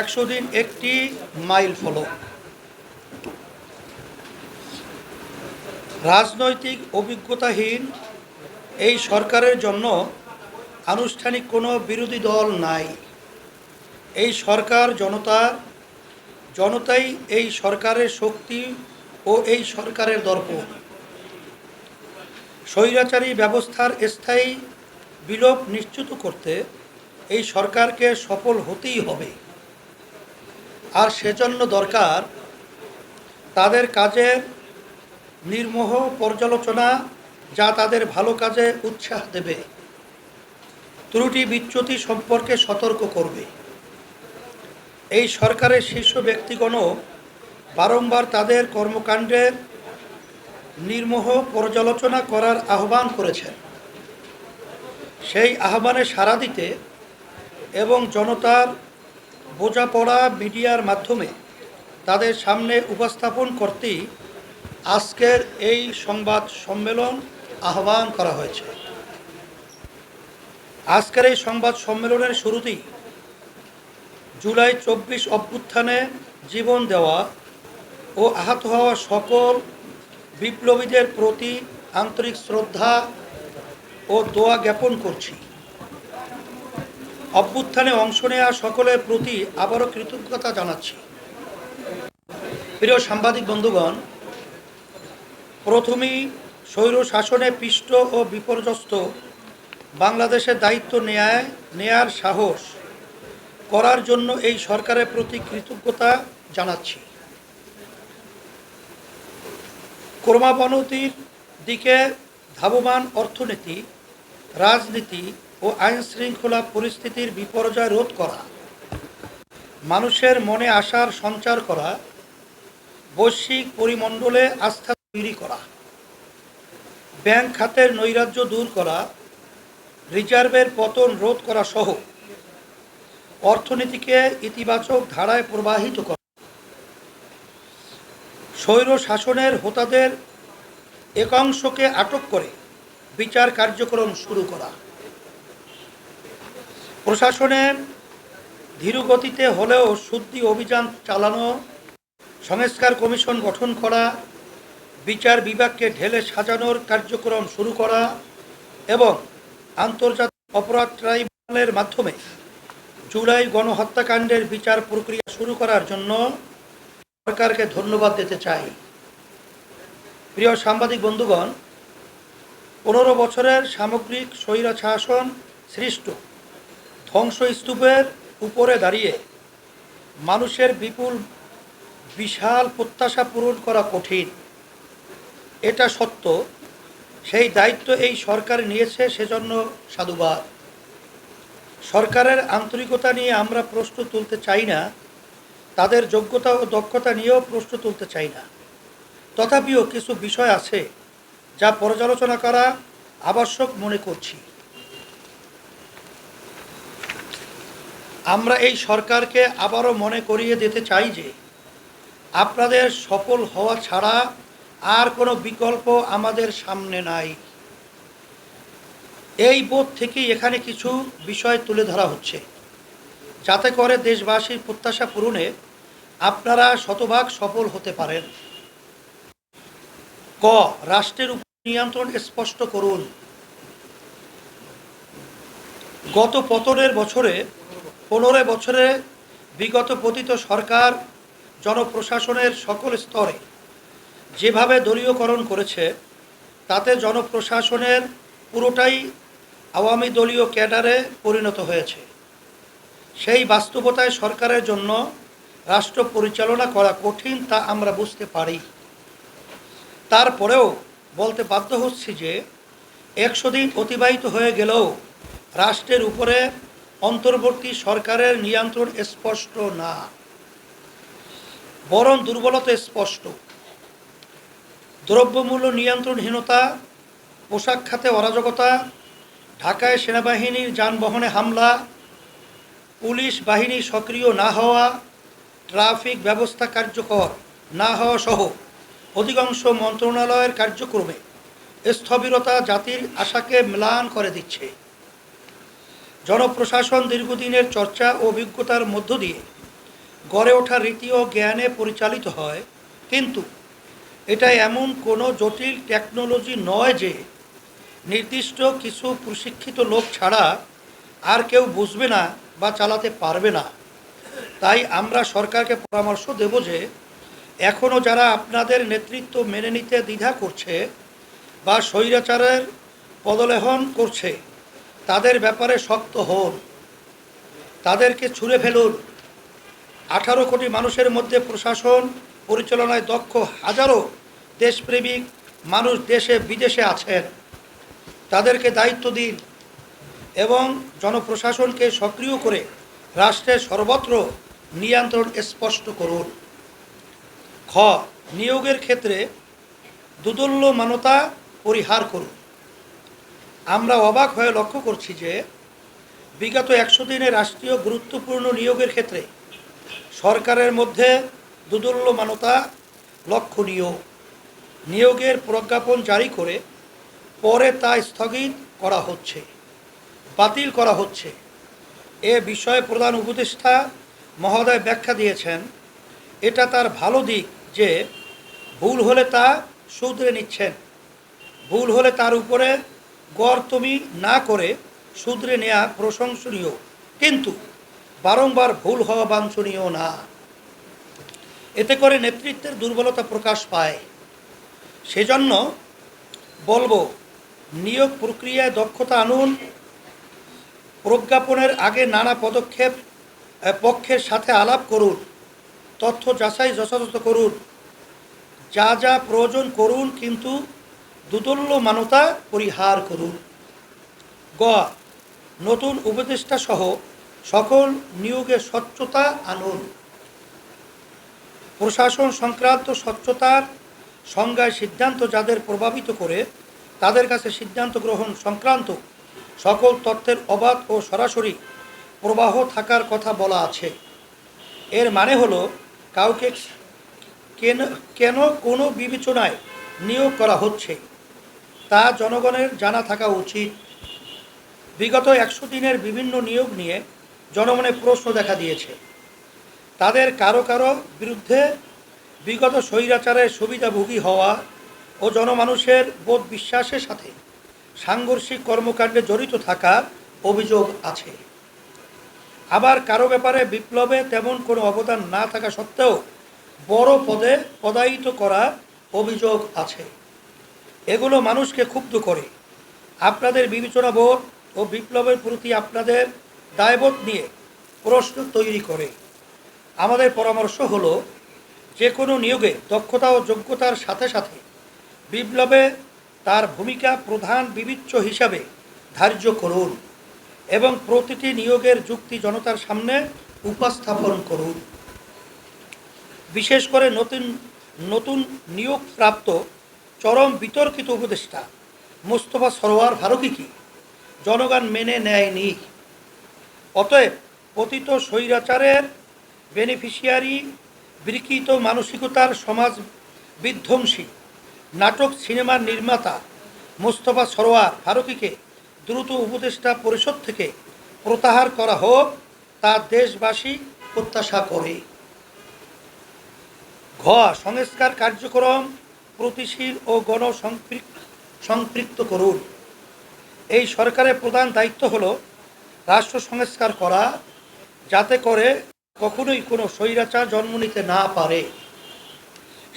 একশো দিন একটি মাইল ফলক। রাজনৈতিক অভিজ্ঞতাহীন এই সরকারের জন্য আনুষ্ঠানিক কোনো বিরোধী দল নাই। এই সরকার জনতা, জনতাই এই সরকারের শক্তি ও এই সরকারের দর্পণ। স্বৈরাচারী ব্যবস্থার স্থায়ী বিলোপ নিশ্চিত করতে এই সরকারকে সফল হতেই হবে। আর সেজন্য দরকার তাদের কাজের নির্মোহ পর্যালোচনা যা তাদের ভালো কাজে উৎসাহ দেবে। ত্রুটি বিচ্যুতি সম্পর্কে সতর্ক করবে। এই সরকারের শীর্ষ ব্যক্তিগণও বারংবার তাদের কর্মকাণ্ডের নির্মোহ পর্যালোচনা করার আহ্বান করেছেন। সেই আহ্বানে সাড়া দিতে এবং জনতার বোঝাপড়া মিডিয়ার মাধ্যমে তাদের সামনে উপস্থাপন করতেই আজকের এই সংবাদ সম্মেলন আহ্বান করা হয়েছে। আজকের এই সংবাদ সম্মেলনের শুরুতেই জুলাই চব্বিশ অভ্যুত্থানে জীবন দেওয়া ও আহত হওয়া সকল বিপ্লবীদের প্রতি আন্তরিক শ্রদ্ধা ও দোয়া জ্ঞাপন করছি। অভ্যুত্থানে অংশ নেওয়া সকলের প্রতি আবারও কৃতজ্ঞতা জানাচ্ছি। প্রিয় সাংবাদিক বন্ধুগণ, প্রথমেই স্বৈর শাসনে পিষ্ট ও বিপর্যস্ত বাংলাদেশের দায়িত্ব নেয় নেয়ার সাহস করার জন্য এই সরকারের প্রতি কৃতজ্ঞতা জানাচ্ছি। ক্রমাবনতির দিকে ধাবমান অর্থনীতি, রাজনীতি ও আইন শৃঙ্খলা পরিস্থিতির বিপর্যয় রোধ করা, মানুষের মনে আশার সঞ্চার করা, বৈশ্বিক পরিমণ্ডলে আস্থা তৈরি করা, ব্যাংক খাতের নৈরাজ্য দূর করা, রিজার্ভের পতন রোধ করা সহ অর্থনীতিকে ইতিবাচক ধারায় প্রবাহিত করা। স্বৈর শাসনের হোতাদের একাংশকে আটক করে বিচার কার্যক্রম শুরু করা। প্রশাসনের ধীরগতিতে হলেও শুদ্ধি অভিযান চালানো, সংস্কার কমিশন গঠন করা, বিচার বিভাগকে ঢেলে সাজানোর কার্যক্রম শুরু করা এবং আন্তর্জাতিক অপরাধ ট্রাইব্যুনালের মাধ্যমে জুলাই গণহত্যাকাণ্ডের বিচার প্রক্রিয়া শুরু করার জন্য সরকারকে ধন্যবাদ দিতে চাই। প্রিয় সাংবাদিক বন্ধুগণ, পনেরো বছরের সামগ্রিক স্বৈরা শাসন সৃষ্ট। ধ্বংসস্তূপের উপরে দাঁড়িয়ে মানুষের বিপুল, বিশাল প্রত্যাশা পূরণ করা কঠিন। এটা সত্য, সেই দায়িত্ব এই সরকার নিয়েছে সেজন্য সাধুবাদ। সরকারের আন্তরিকতা নিয়ে আমরা প্রশ্ন তুলতে চাই না, তাদের যোগ্যতা ও দক্ষতা নিয়েও প্রশ্ন তুলতে চাই না। তথাপিও কিছু বিষয় আছে যা পর্যালোচনা করা আবশ্যক মনে করছি। আমরা এই সরকারকে আবারও মনে করিয়ে দিতে চাই যে আপনাদের সফল হওয়া ছাড়া আর কোনো বিকল্প আমাদের সামনে নাই। এই বোধ থেকেই এখানে কিছু বিষয় তুলে ধরা হচ্ছে। যাতে করে দেশবাসীর প্রত্যাশা পূরণে আপনারা শতভাগ সফল হতে পারেন। ক, রাষ্ট্রের উপর নিয়ন্ত্রণ স্পষ্ট করুন। গত পতনের বছরে পনেরো বছরে বিগত পতিত সরকার জনপ্রশাসনের সকল স্তরে যেভাবে দলীয়করণ করেছে, তাতে জনপ্রশাসনের পুরোটাই আওয়ামী দলীয় ক্যাডারে পরিণত হয়েছে। সেই বাস্তবতায় সরকারের জন্য রাষ্ট্র পরিচালনা করা কঠিন তা আমরা বুঝতে পারি। তারপরেও বলতে বাধ্য হচ্ছি যে, একশো দিন অতিবাহিত হয়ে গেলেও রাষ্ট্রের উপরে অন্তর্বর্তী সরকারের নিয়ন্ত্রণ স্পষ্ট না, বরং দুর্বলতা স্পষ্ট। দ্রব্যমূল্য নিয়ন্ত্রণহীনতা, পোশাক খাতে অরাজকতা, ঢাকায় সেনাবাহিনীর যানবাহনে হামলা, পুলিশ বাহিনী সক্রিয় না হওয়া, ট্রাফিক ব্যবস্থা কার্যকর না হওয়া সহ অধিকাংশ মন্ত্রণালয়ের কার্যক্রমে স্থবিরতা জাতির আশাকে ম্লান করে দিচ্ছে। জনপ্রশাসন দীর্ঘদিনের চর্চা ও অভিজ্ঞতার মধ্য দিয়ে গড়ে ওঠা রীতি ও জ্ঞানে পরিচালিত হয়, কিন্তু এটা এমন কোনো জটিল টেকনোলজি নয় যে নির্দিষ্ট কিছু প্রশিক্ষিত লোক ছাড়া আর কেউ বুঝবে না বা চালাতে পারবে না। তাই আমরা সরকারকে পরামর্শ দেব যে এখনও যারা আপনাদের নেতৃত্ব মেনে নিতে দ্বিধা করছে বা স্বৈরাচারের পদলেহন করছে তাদের ব্যাপারে শক্ত হন। তাদেরকে ছুঁড়ে ফেলুন। আঠারো কোটি মানুষের মধ্যে প্রশাসন পরিচালনায় দক্ষ হাজারো দেশপ্রেমিক মানুষ দেশে, বিদেশে আছেন। তাদেরকে দায়িত্ব দিন এবং জনপ্রশাসনকে সক্রিয় করে রাষ্ট্রের সর্বত্র নিয়ন্ত্রণ স্পষ্ট করুন। খ, নিয়োগের ক্ষেত্রে দুদল্য মানতা পরিহার করুন। আমরা অবাক হয়ে লক্ষ্য করছি যে বিগত একশো দিনে রাষ্ট্রীয় গুরুত্বপূর্ণ নিয়োগের ক্ষেত্রে সরকারের মধ্যে দুদুল্যমানতা লক্ষণীয়। নিয়োগের প্রজ্ঞাপন জারি করে পরে তা স্থগিত করা হচ্ছে, বাতিল করা হচ্ছে। এ বিষয়ে প্রধান উপদেষ্টা মহোদয় ব্যাখ্যা দিয়েছেন, এটা তার ভালো দিক যে ভুল হলে তা শুধরে নিচ্ছেন। ভুল হলে তার উপরে গড়তমি না করে শুধরে নেওয়া প্রশংসনীয়। কিন্তু বারংবার ভুল হওয়া বাঞ্ছনীয় না। এতে করে নেতৃত্বের দুর্বলতা প্রকাশ পায়। সেজন্য বলব, নিয়োগ প্রক্রিয়ায় দক্ষতা আনুন। প্রজ্ঞাপনের আগে নানা পদক্ষেপ পক্ষের সাথে আলাপ করুন। তথ্য যাচাই যথাযথ করুন। যা যা প্রয়োজন করুন, কিন্তু দুদল্য মানতা পরিহার করুন। গ, নতুন উপদেষ্টা সহ সকল নিয়োগে স্বচ্ছতা আনুন। প্রশাসন সংক্রান্ত স্বচ্ছতার সংজ্ঞায় সিদ্ধান্ত যাদের প্রভাবিত করে, তাদের কাছে সিদ্ধান্ত গ্রহণ সংক্রান্ত সকল তথ্যের অবাধ ও সরাসরি প্রবাহ থাকার কথা বলা আছে। এর মানে হলো, কাউকে কেন কেন কোনো বিবেচনায় নিয়োগ করা হচ্ছে? তা জনগণের জানা থাকা উচিত। বিগত একশো দিনের বিভিন্ন নিয়োগ নিয়ে জনমনে প্রশ্ন দেখা দিয়েছে। তাদের কারও কারও বিরুদ্ধে বিগত স্বৈরাচারের সুবিধাভোগী হওয়া ও জনমানুষের বোধ বিশ্বাসের সাথে সাংঘর্ষিক কর্মকাণ্ডে জড়িত থাকার অভিযোগ আছে। আবার কারও ব্যাপারে বিপ্লবে তেমন কোনো অবদান না থাকা সত্ত্বেও বড় পদে পদায়িত করার অভিযোগ আছে। এগুলো মানুষকে ক্ষুব্ধ করে। আপনাদের বিবেচনা বিবেচনাবোধ ও বিপ্লবের প্রতি আপনাদের দায়বোধ নিয়ে প্রশ্ন তৈরি করে। আমাদের পরামর্শ হলো যে কোনো নিয়োগে দক্ষতা ও যোগ্যতার সাথে সাথে বিপ্লবে তার ভূমিকা প্রধান বিবেচ্য হিসাবে ধার্য করুন এবং প্রতিটি নিয়োগের যুক্তি জনতার সামনে উপস্থাপন করুন। বিশেষ করে নতুন নতুন নিয়োগপ্রাপ্ত চরম বিতর্কিত উপদেষ্টা মোস্তফা সরোয়ার ফারুকিকে জনগণ মেনে নেয়নি। অতএব পতিত স্বৈরাচারের বেনিফিশিয়ারি বিকৃত মানসিকতার সমাজ বিধ্বংসী নাটক সিনেমার নির্মাতা মোস্তফা সরোয়ার ফারুকিকে দ্রুত উপদেষ্টা পরিষদ থেকে প্রত্যাহার করা হোক, তা দেশবাসী প্রত্যাশা করে। ঘ, সংস্কার কার্যক্রম প্রতিশীল ও গণ সম্পৃক্ত করুন। এই সরকারের প্রধান দায়িত্ব হলো রাষ্ট্র সংস্কার করা, যাতে করে কখনোই কোনো স্বৈরাচার জন্ম নিতে না পারে।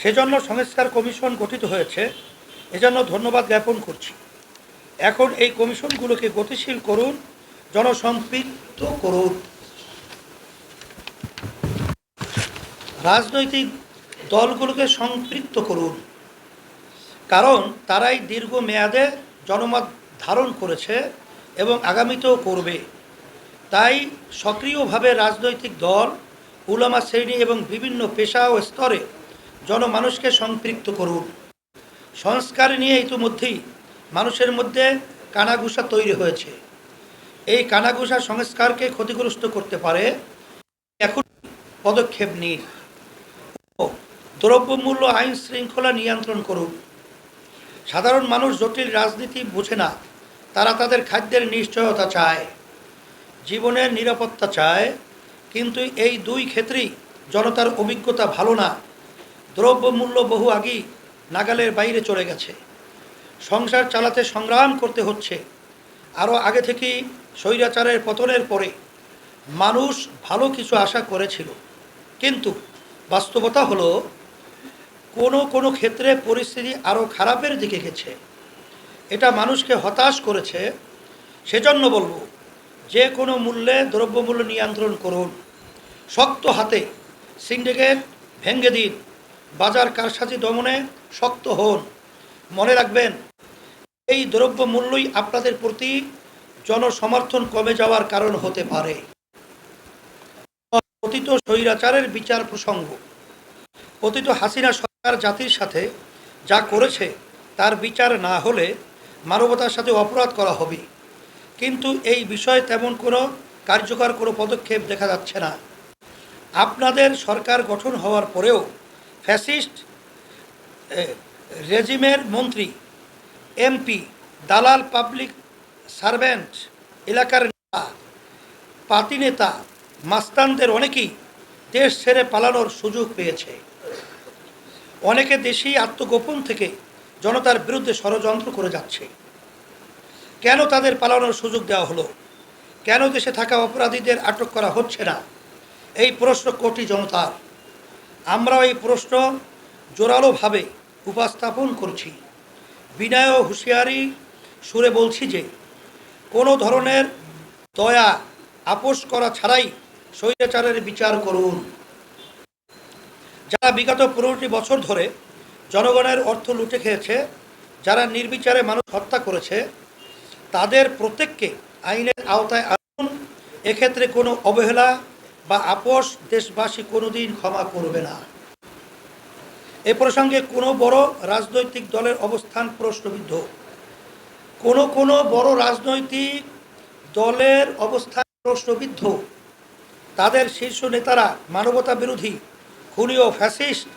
সেজন্য সংস্কার কমিশন গঠিত হয়েছে। এজন্য ধন্যবাদ জ্ঞাপন করছি। এখন এই কমিশনগুলোকে গতিশীল করুন জনসম্পৃক্ত করুন। রাজনৈতিক দলগুলোকে সম্পৃক্ত করুন। কারণ তারাই দীর্ঘ মেয়াদে জনমত ধারণ করেছে এবং আগামীতেও করবে। তাই সক্রিয়ভাবে রাজনৈতিক দল, উলামা শ্রেণি এবং বিভিন্ন পেশা ও স্তরে জনমানুষকে সম্পৃক্ত করুন। সংস্কার নিয়ে ইতিমধ্যেই মানুষের মধ্যে কানাঘুষা তৈরি হয়েছে। এই কানাঘুষা সংস্কারকে ক্ষতিগ্রস্ত করতে পারে এখন পদক্ষেপ নিন। দ্রব্যমূল্য আইন শৃঙ্খলা নিয়ন্ত্রণ করুন। সাধারণ মানুষ জটিল রাজনীতি বোঝে না। তারা তাদের খাদ্যের নিশ্চয়তা চায়, জীবনের নিরাপত্তা চায়, কিন্তু এই দুই ক্ষেত্রেই জনতার অভিজ্ঞতা ভালো না। দ্রব্যমূল্য বহু আগেই নাগালের বাইরে চলে গেছে। সংসার চালাতে সংগ্রাম করতে হচ্ছে। আরও আগে থেকেই স্বৈরাচারের পতনের পরে মানুষ ভালো কিছু আশা করেছিল। কিন্তু বাস্তবতা হলো কোনো কোনো ক্ষেত্রে পরিস্থিতি আরও খারাপের দিকে গেছে। এটা মানুষকে হতাশ করেছে। সেজন্য বলব, যে কোনো মূল্যে দ্রব্যমূল্য নিয়ন্ত্রণ করুন। শক্ত হাতে সিন্ডিকেট ভেঙ্গে দিন। বাজার কারসাজি দমনে শক্ত হন। মনে রাখবেন, এই দ্রব্য মূল্যই আপনাদের প্রতি জনসমর্থন কমে যাওয়ার কারণ হতে পারে। পতিত স্বৈরাচারের বিচার প্রসঙ্গ। পতিত হাসিনা সরকার জাতির সাথে যা করেছে, তার বিচার না হলে মানবতার সাথে অপরাধ করা হবে। কিন্তু এই বিষয়ে তেমন কোনো কার্যকর কোনো পদক্ষেপ দেখা যাচ্ছে না। আপনাদের সরকার গঠন হওয়ার পরেও ফ্যাসিস্ট রেজিমের মন্ত্রী, এমপি, দালাল পাবলিক সার্ভেন্ট, এলাকার নেতা, পাতি নেতা, মাস্তানদের অনেকেই দেশ ছেড়ে পালানোর সুযোগ পেয়েছে। অনেকে দেশেই আত্মগোপন থেকে জনতার বিরুদ্ধে ষড়যন্ত্র করে যাচ্ছে। কেন তাদের পালানোর সুযোগ দেওয়া হলো? কেন দেশে থাকা অপরাধীদের আটক করা হচ্ছে না? এই প্রশ্ন কোটি জনতার। আমরাও এই প্রশ্ন জোরালোভাবে উপস্থাপন করছি। বিনয় হুঁশিয়ারি সুরে বলছি যে, কোনো ধরনের দয়া আপোষ করা ছাড়াই স্বৈরাচারের বিচার করুন। যারা বিগত পনেরোটি বছর ধরে জনগণের অর্থ লুটে খেয়েছে, যারা নির্বিচারে মানুষ হত্যা করেছে, তাদের প্রত্যেককে আইনের আওতায় আনুন। এক্ষেত্রে কোনো অবহেলা বা আপোষ দেশবাসী কোনোদিন ক্ষমা করবে না। এ প্রসঙ্গে কোনো বড় রাজনৈতিক দলের অবস্থান প্রশ্নবিদ্ধ। কোনো কোনো বড় রাজনৈতিক দলের অবস্থান প্রশ্নবিদ্ধ। তাদের শীর্ষ নেতারা মানবতা বিরোধী খুনি ও ফ্যাসিস্ট